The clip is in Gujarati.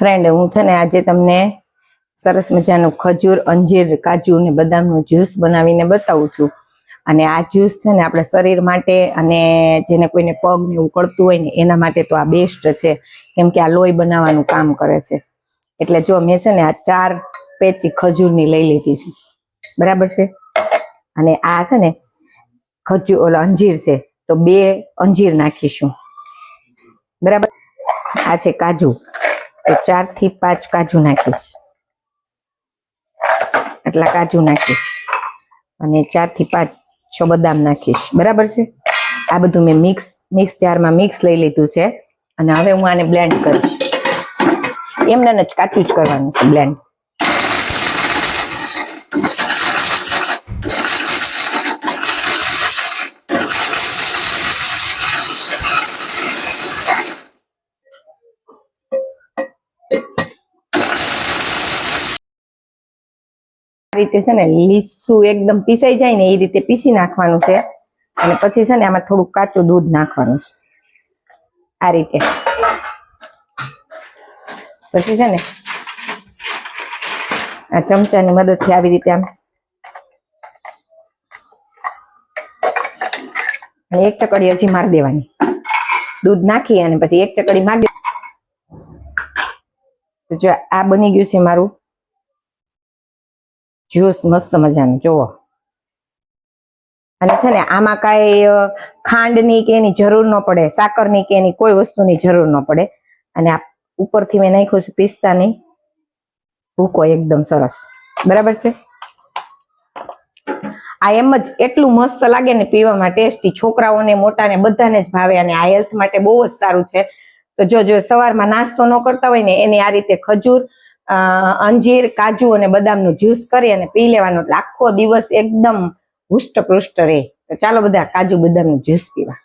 ફ્રેન્ડ હું છે ને આજે તમને સરસ મજાનું ખજૂર, અંજીર, કાજુ અને બદામનું જ્યુસ બનાવીને બતાવું છું. અને આ જ્યુસ છે ને આપણે શરીર માટે અને જેને કોઈને પગ ઉકળતું હોય ને એના માટે તો આ બેસ્ટ છે. કેમ કે આ લોહી બનાવવાનું કામ કરે છે. એટલે જો મેં છે ને આ ચાર પેચી ખજૂરની લઈ લીધી છે. બરાબર છે? અને આ છે ને ખજૂર, ઓલા અંજીર છે. તો બે અંજીર નાખીશું. બરાબર? આ છે કાજુ. તો ચારથી પાંચ કાજુ નાખીશ. આટલા કાજુ નાખીશ. અને ચારથી પાંચ છ બદામ નાખીશ. બરાબર છે? આ બધું મેં મિક્સ મિક્સ જારમાં મિક્સ લઈ લીધું છે. અને હવે હું આને બ્લેન્ડ કરીશ. એમને જ કાચું જ કરવાનું છે બ્લેન્ડ. રીતે છે ને લીસું એકદમ પીસાઈ જાય ને એ રીતે પીસી નાખવાનું છે. અને પછી છે ને આમાં થોડું કાચું દૂધ નાખવાનું છે. આ રીતે. પછી છે ને આ ચમચાની મદદથી આવી રીતે આમ અને એક ચકડી હજી મારી દેવાની. દૂધ નાખી અને પછી એક ચકડી મારી જો આ બની ગયું છે મારું. જ્યુસ મસ્ત મજાનું જોવો અને છે ને, આમાં કાંઈ ખાંડની કે એની જરૂર ન પડે, સાકરની કે એની કોઈ વસ્તુની જરૂર ન પડે. અને આ ઉપરથી મેં નાખ્યું છું પિસ્તાની. ભૂકો એકદમ સરસ. બરાબર છે? આ એમ જ એટલું મસ્ત લાગે ને પીવામાં ટેસ્ટી. છોકરાઓને, મોટાને, બધાને જ ભાવે અને આ હેલ્થ માટે બહુ જ સારું છે. તો જો જો, સવારમાં નાસ્તો ન કરતા હોય ને, એની આ રીતે ખજૂર અંજીર, કાજુ અને બદામનું જ્યુસ કરી અને પી લેવાનું. એટલે આખો દિવસ એકદમ હુષ્ટ પૃષ્ટ રહે. તો ચાલો બધા કાજુ બદામનું જ્યુસ પીવા.